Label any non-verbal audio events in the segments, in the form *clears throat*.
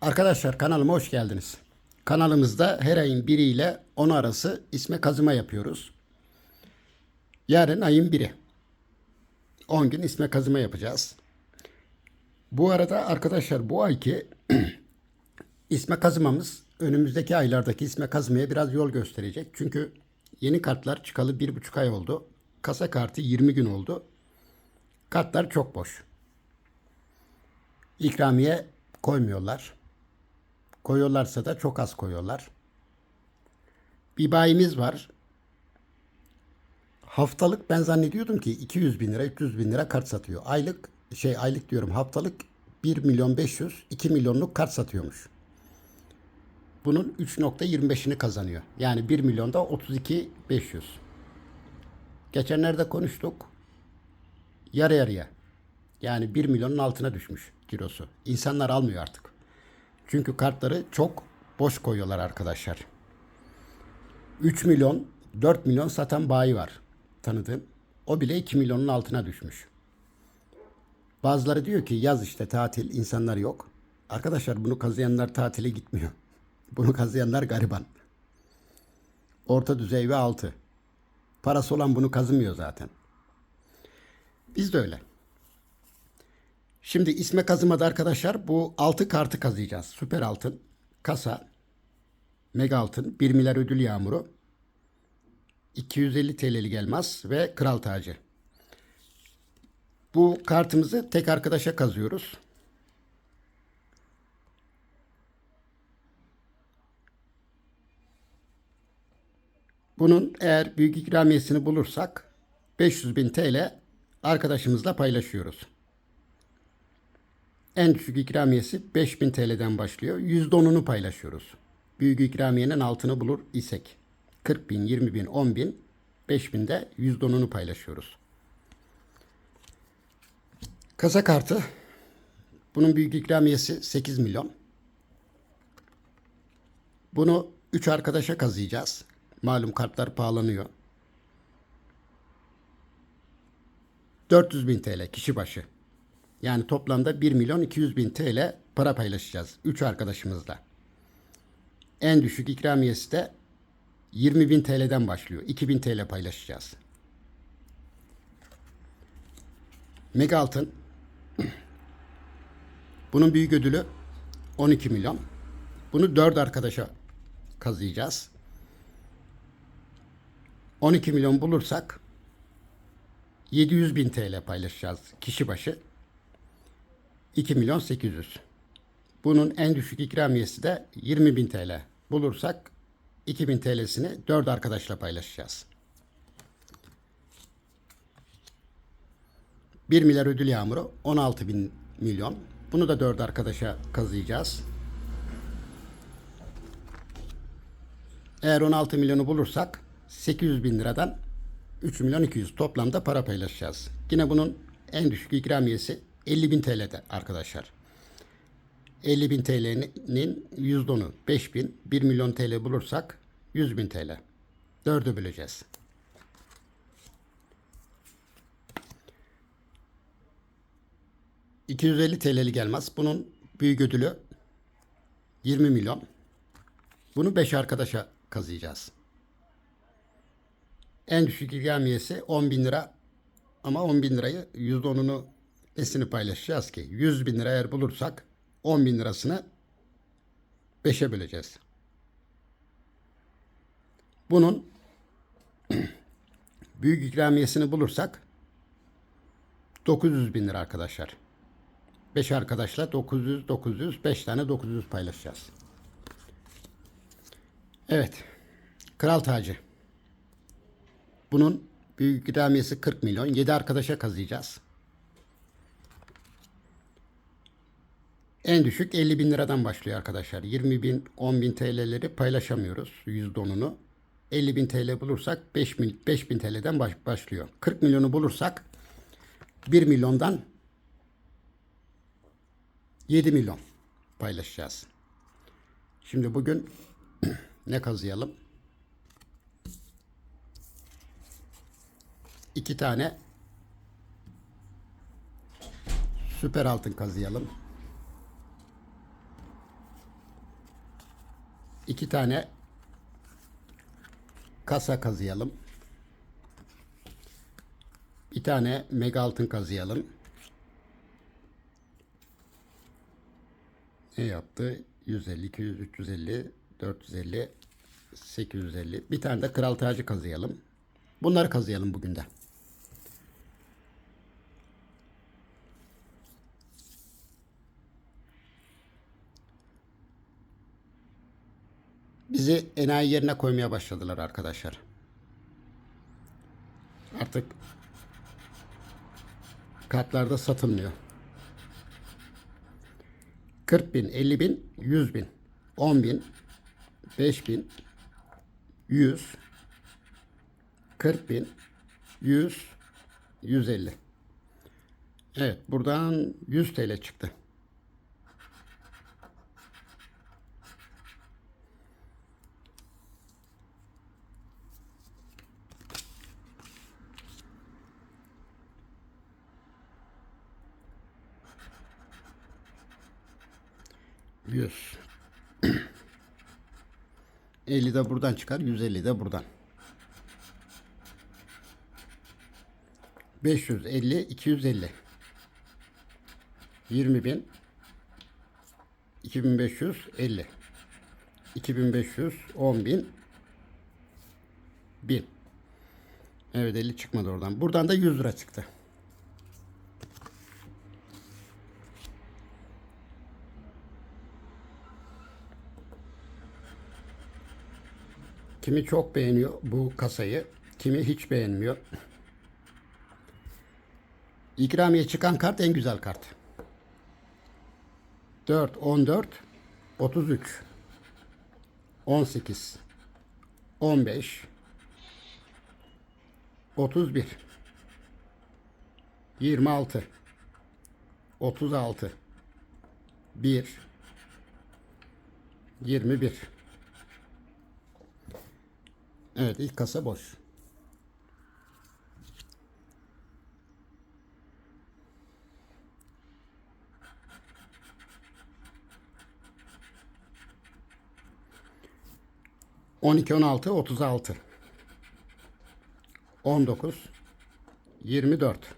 Arkadaşlar kanalıma hoş geldiniz. Kanalımızda her ayın 1 ile 10 arası isme kazıma yapıyoruz. Yarın ayın 1'i. 10 gün isme kazıma yapacağız. Bu arada arkadaşlar bu ayki *clears throat* isme kazımamız önümüzdeki aylardaki isme kazımaya biraz yol gösterecek. Çünkü yeni kartlar çıkalı 1,5 ay oldu. Kasa kartı 20 gün oldu. Kartlar çok boş. İkramiye koymuyorlar. Koyuyorlarsa da çok az koyuyorlar. Bir bayimiz var. Haftalık ben zannediyordum ki 200 bin lira 300 bin lira kart satıyor. Aylık şey aylık diyorum haftalık 1 milyon 500 2 milyonluk kart satıyormuş. Bunun 3.25'ini kazanıyor. Yani 1 milyonda 32 500. Geçenlerde konuştuk. Yarı yarıya. Yani 1 milyonun altına düşmüş kilosu. İnsanlar almıyor artık. Çünkü kartları çok boş koyuyorlar arkadaşlar. 3 milyon, 4 milyon satan bayi var tanıdığım. O bile 2 milyonun altına düşmüş. Bazıları diyor ki yaz işte tatil insanlar yok. Arkadaşlar bunu kazıyanlar tatile gitmiyor. *laughs* Bunu kazıyanlar gariban. Orta düzey ve altı. Parası olan bunu kazımıyor zaten. Biz de öyle. Şimdi isme kazımada arkadaşlar bu altı kartı kazıyacağız. Süper altın, kasa, mega altın, 1 milyar ödül yağmuru, 250 TL'lik elmas ve kral tacı. Bu kartımızı tek arkadaşa kazıyoruz. Bunun eğer büyük ikramiyesini bulursak 500 bin TL arkadaşımızla paylaşıyoruz. En düşük ikramiyesi 5000 TL'den başlıyor. %10'unu paylaşıyoruz. Büyük ikramiyenin altını bulur isek. 40 bin, 20 bin, 10 bin, 5000 de %10'unu paylaşıyoruz. Kasa kartı. Bunun büyük ikramiyesi 8 milyon. Bunu 3 arkadaşa kazıyacağız. Malum kartlar pahalanıyor. 400 bin TL kişi başı. Yani toplamda 1 milyon 200 bin TL para paylaşacağız. 3 arkadaşımızla. En düşük ikramiyesi de 20 bin TL'den başlıyor. 2000 TL paylaşacağız. Mega. *clears throat* Bunun büyük ödülü 12 milyon. Bunu 4 arkadaşa kazıyacağız. 12 milyon bulursak 700 bin TL paylaşacağız kişi başı. 2 milyon 800. Bunun en düşük ikramiyesi de 20 bin TL. Bulursak 2000 TL'sini 4 arkadaşla paylaşacağız. 1 milyar ödül yağmuru 16 bin milyon. Bunu da 4 arkadaşa kazıyacağız. Eğer 16 milyonu bulursak 800 bin liradan 3 milyon 200 toplamda para paylaşacağız. Yine bunun en düşük ikramiyesi 50 bin TL'de arkadaşlar. 50 bin TL'nin %10'u 5 bin, 1 milyon TL bulursak 100 bin TL. Dördü böleceğiz. ...250 TL'li gelmez. Bunun büyük ödülü 20 milyon. Bunu 5 arkadaşa kazıyacağız. En düşük ikramiyesi 10 bin lira. Ama 10 bin lirayı %10'unu nesini paylaşacağız ki? 100 bin lira eğer bulursak 10 bin lirasını 5'e böleceğiz. Bunun *clears throat* büyük ikramiyesini bulursak 900 bin lira arkadaşlar. 5 arkadaşla 900, 900, 5 tane 900 paylaşacağız. Evet. Kral tacı. Bunun büyük ikramiyesi 40 milyon. 7 arkadaşa kazıyacağız. En düşük 50 bin liradan başlıyor arkadaşlar. 20 bin, 10 bin TL'leri paylaşamıyoruz. %10'unu. 50 bin TL bulursak 5 bin, 5 bin TL'den baş, başlıyor. 40 milyonu bulursak 1 milyondan 7 milyon paylaşacağız. Şimdi bugün *clears throat* ne kazıyalım? İki tane süper altın kazıyalım. İki tane kasa kazıyalım. Bir tane mega altın kazıyalım. Ne yaptı? 150, 200, 350, 450, 850. Bir tane de kral tacı kazıyalım. Bunları kazıyalım bugün de. Bizi enayi yerine koymaya başladılar arkadaşlar. Artık kartlarda satılmıyor. 40 bin, 50 bin, 100 bin, 10 bin, 5 bin, 100, 40 bin, 100, 150. Evet buradan 100 TL çıktı. Yüz. 50 *clears throat* de buradan çıkar. 150 de buradan. 550, 250. 20 bin. 2550. 2500, 10 bin. 1000. Evet 50 çıkmadı oradan. Buradan da 100 lira çıktı. Kimi çok beğeniyor bu kasayı, kimi hiç beğenmiyor. İkramiye çıkan kart en güzel kart. 4, 14, 33, 18, 15, 31, 26, 36, 1, 21. Evet ilk kasa boş. On iki, on altı, otuz altı. On dokuz, yirmi dört.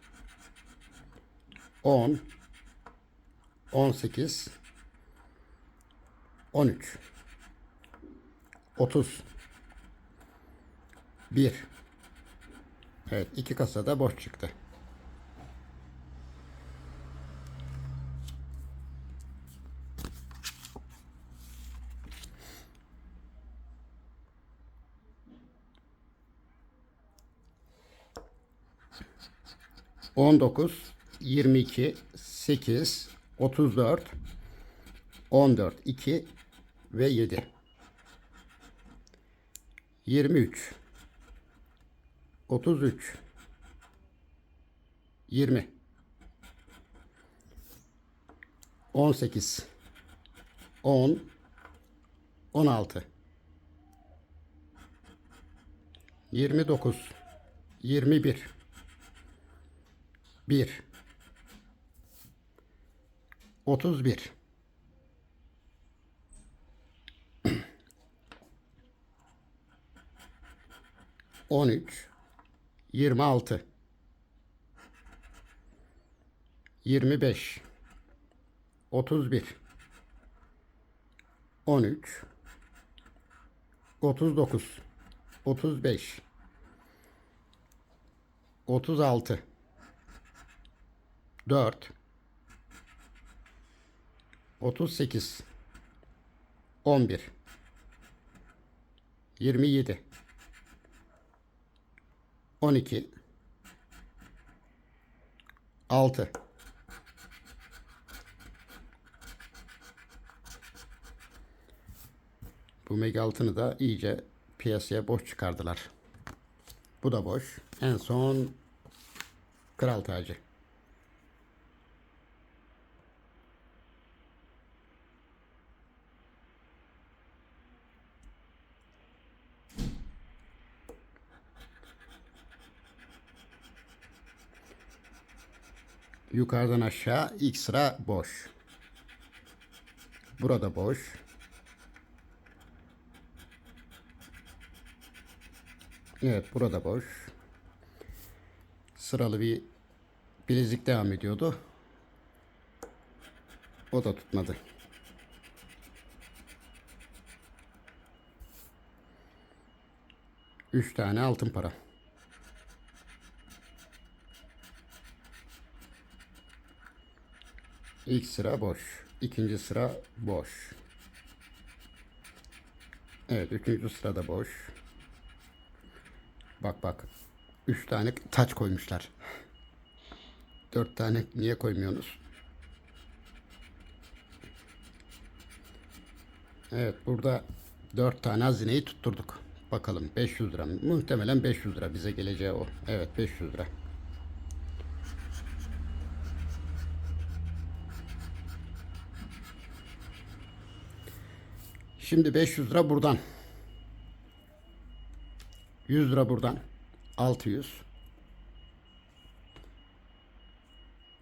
On, on sekiz, on üç. Otuz. Bir. Evet iki kasada boş çıktı. On dokuz, yirmi iki, sekiz, otuz dört, on dört, iki ve yedi. Yirmi üç. 33 20 18 10 16 29 21 1 31 13 26 25 31 13 39 35 36 4 38 11 27 12 6 Bu mega altını da iyice piyasaya boş çıkardılar. Bu da boş. En son kral tacı. Yukarıdan aşağı ilk sıra boş. Burada boş. Evet burada boş. Sıralı bir bilezik devam ediyordu. O da tutmadı. Üç tane altın para. İlk sıra boş. İkinci sıra boş. Evet üçüncü sırada boş. Bak bak. Üç tane taç koymuşlar. Dört tane niye koymuyorsunuz? Evet burada dört tane hazineyi tutturduk. Bakalım 500 lira? Muhtemelen 500 lira bize geleceği o. Evet 500 lira. Şimdi 500 lira buradan. 100 lira buradan. 600.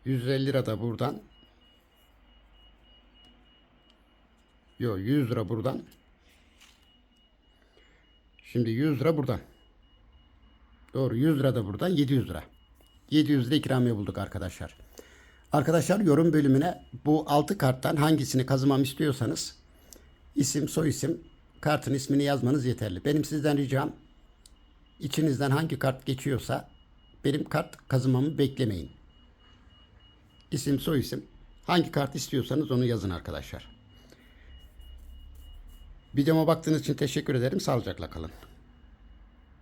150 lira da buradan. Yo 100 lira buradan. Şimdi 100 lira buradan. Doğru 100 lira da buradan 700 lira. 700 lira ikramiye bulduk arkadaşlar. Arkadaşlar yorum bölümüne bu 6 karttan hangisini kazımam istiyorsanız isim soy isim kartın ismini yazmanız yeterli. Benim sizden ricam içinizden hangi kart geçiyorsa benim kart kazımamı beklemeyin. İsim soy isim hangi kart istiyorsanız onu yazın arkadaşlar. Videoma baktığınız için teşekkür ederim. Sağlıcakla kalın.